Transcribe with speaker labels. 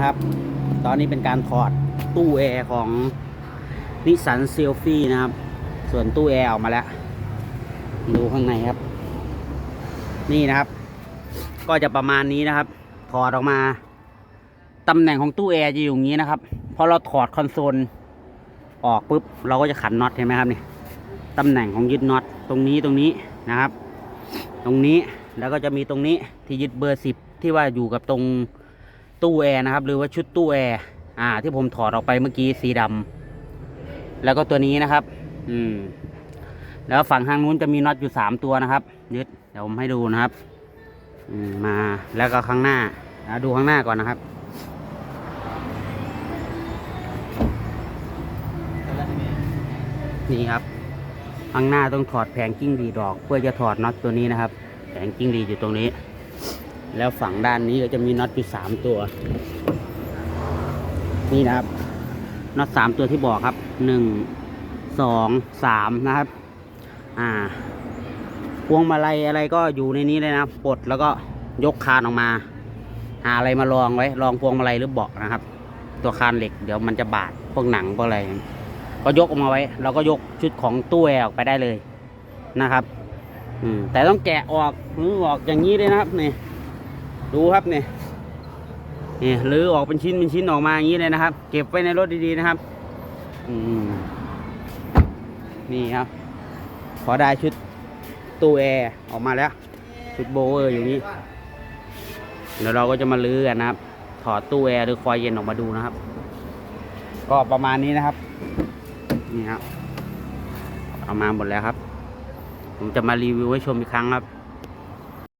Speaker 1: นะครับ ตอนนี้เป็นการถอดตู้แอร์ของนิสสันเซลฟี่นะครับ ส่วนตู้แอร์ออกมาแล้ว ดูข้างในครับ นี่นะครับ ก็จะประมาณนี้นะครับ ถอดออกมาตำแหน่งของตู้แอร์จะอยู่อย่างนี้นะครับพอเราถอดคอนโซลออกปุ๊บ เราก็จะขันน็อตเห็นไหมครับนี่ตำแหน่งของยึดน็อตตรงนี้ตรงนี้นะครับ ตรงนี้แล้วก็จะมีตรงนี้ที่ยึดเบอร์สิบที่ว่าอยู่กับตรง ตู้แอร์นะครับ หรือว่าชุดตู้แอร์อ่า ที่ผมถอดออกไปเมื่อกี้สีดำแล้วก็ตัวนี้นะครับ อืม แล้วฝั่งทางนู้นจะมีน็อตอยู่สามตัวนะครับยึดเดี๋ยวผมให้ดูนะครับ อืมมาแล้วก็ข้างหน้าดูข้างหน้าก่อนนะครับนี่ครับข้างหน้าต้องถอดแผงกิ้งหรีดออก เพื่อจะถอดน็อตตัวนี้นะครับ แผงกิ้งหรีดอยู่ตรงนี้ แล้วฝั่งด้านนี้ก็จะมีน็อตอยู่สามตัว นี่นะครับน็อตสามตัวที่บอกครับหนึ่งสองสามนะครับ อ่า พวงมาลัยอะไรก็อยู่ในนี้เลยนะปลดแล้วก็ยกคานออกมา หาอะไรมารองไว้รองพวงมาลัยหรือเบาะนะครับ ตัวคานเหล็กเดี๋ยวมันจะบาดพวกหนังพวกอะไรก็ยกออกมาไว้ เราก็ยกชุดของตู้แอร์ออกไปได้เลยนะครับ อืมแต่ต้องแกะออกหรือออกอย่างนี้เลยนะครับนี่ ดูครับเนี่ยนี่หรือออกเป็นชิ้นเป็นชิ้นออกมาอย่างนี้เลยนะครับ เก็บไว้ในรถดีๆนะครับนี่ครับพอได้ชุดตู้แอร์ออกมาแล้ว ชุดโบเวอร์อยู่นี้เดี๋ยวเราก็จะมาลื้อกันนะครับ ถอดตู้แอร์หรือคอยเย็นออกมาดูนะครับ ก็ประมาณนี้นะครับ นี่ครับเอามาหมดแล้วครับ ผมจะมารีวิวให้ชมอีกครั้งครับ